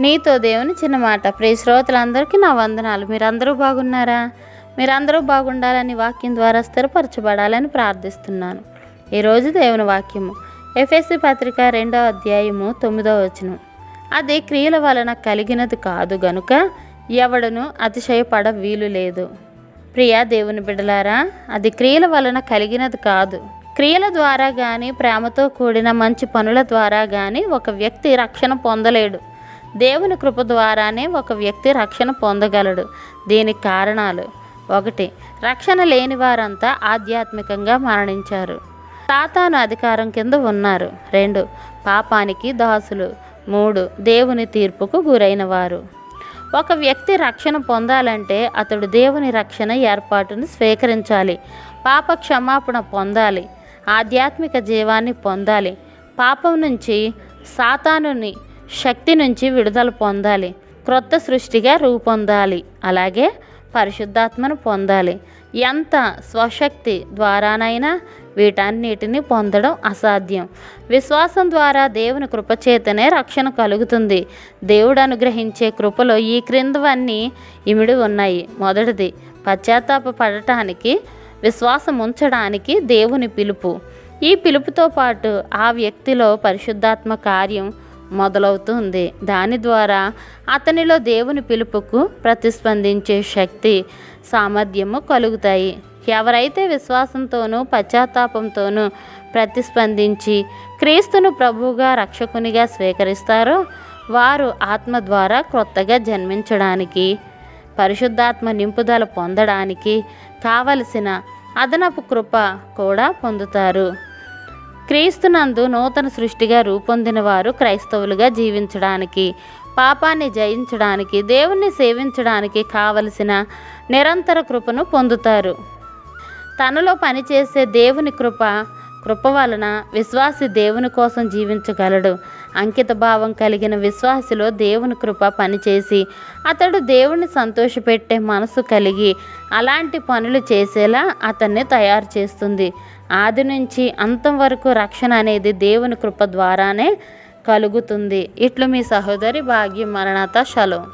నీతో దేవుని చిన్న మాట. ప్రియ శ్రోతలందరికీ నా వందనాలు. మీరందరూ బాగున్నారా? మీరందరూ బాగుండాలని వాక్యం ద్వారా స్థిరపరచబడాలని ప్రార్థిస్తున్నాను. ఈరోజు దేవుని వాక్యము. ఎఫ్ఎస్సి పత్రిక రెండో అధ్యాయము తొమ్మిదో వచనం. అది క్రియల వలన కలిగినది కాదు గనుక ఎవడను అతిశయపడ వీలు లేదు. ప్రియా దేవుని బిడలారా అది క్రియల వలన కలిగినది కాదు. క్రియల ద్వారా కానీ ప్రేమతో కూడిన మంచి పనుల ద్వారా కానీ ఒక వ్యక్తి రక్షణ పొందలేడు. దేవుని కృప ద్వారానే ఒక వ్యక్తి రక్షణ పొందగలడు. దీనికి కారణాలు ఒకటి రక్షణ లేని వారంతా ఆధ్యాత్మికంగా మరణించారు. సాతాను అధికారం కింద ఉన్నారు. రెండు పాపానికి దాసులు. మూడు దేవుని తీర్పుకు గురైన వారు ఒక వ్యక్తి రక్షణ పొందాలంటే అతడు దేవుని రక్షణ ఏర్పాటును స్వీకరించాలి. పాప క్షమాపణ పొందాలి. ఆధ్యాత్మిక జీవాన్ని పొందాలి. పాపం నుంచి సాతానుని శక్తి నుంచి విడుదల పొందాలి. క్రొత్త సృష్టిగా రూపొందాలి. అలాగే పరిశుద్ధాత్మను పొందాలి. ఎంత స్వశక్తి ద్వారానైనా వీటన్నిటిని పొందడం అసాధ్యం. విశ్వాసం ద్వారా దేవుని కృపచేతనే రక్షణ కలుగుతుంది. దేవుడు అనుగ్రహించే కృపలో ఈ క్రిందవన్నీ ఇమిడి ఉన్నాయి. మొదటిది పశ్చాత్తాప పడటానికి విశ్వాసం ఉంచడానికి దేవుని పిలుపు. ఈ పిలుపుతో పాటు ఆ వ్యక్తిలో పరిశుద్ధాత్మ కార్యం మొదలవుతుంది. దాని ద్వారా అతనిలో దేవుని పిలుపుకు ప్రతిస్పందించే శక్తి సామర్థ్యము కలుగుతాయి. ఎవరైతే విశ్వాసంతోనూ పశ్చాత్తాపంతోనూ ప్రతిస్పందించి క్రీస్తును ప్రభువుగా రక్షకునిగా స్వీకరిస్తారో వారు ఆత్మ ద్వారా క్రొత్తగా జన్మించడానికి పరిశుద్ధాత్మ నింపుదల పొందడానికి కావలసిన అదనపు కృప కూడా పొందుతారు. క్రీస్తునందు నూతన సృష్టిగా రూపొందిన వారు క్రైస్తవులుగా జీవించడానికి పాపాన్ని జయించడానికి దేవుణ్ణి సేవించడానికి కావలసిన నిరంతర కృపను పొందుతారు. తనలో పనిచేసే దేవుని కృప కృప వలన విశ్వాసి దేవుని కోసం జీవించగలడు. అంకిత భావం కలిగిన విశ్వాసిలో దేవుని కృప పనిచేసి అతడు దేవుని సంతోషపెట్టే మనసు కలిగి అలాంటి పనులు చేసేలా అతన్ని తయారు చేస్తుంది. ఆది నుంచి అంతం వరకు రక్షణ అనేది దేవుని కృప ద్వారానే కలుగుతుంది. ఇట్లు మీ సహోదరి భాగ్యం మరణత షలో.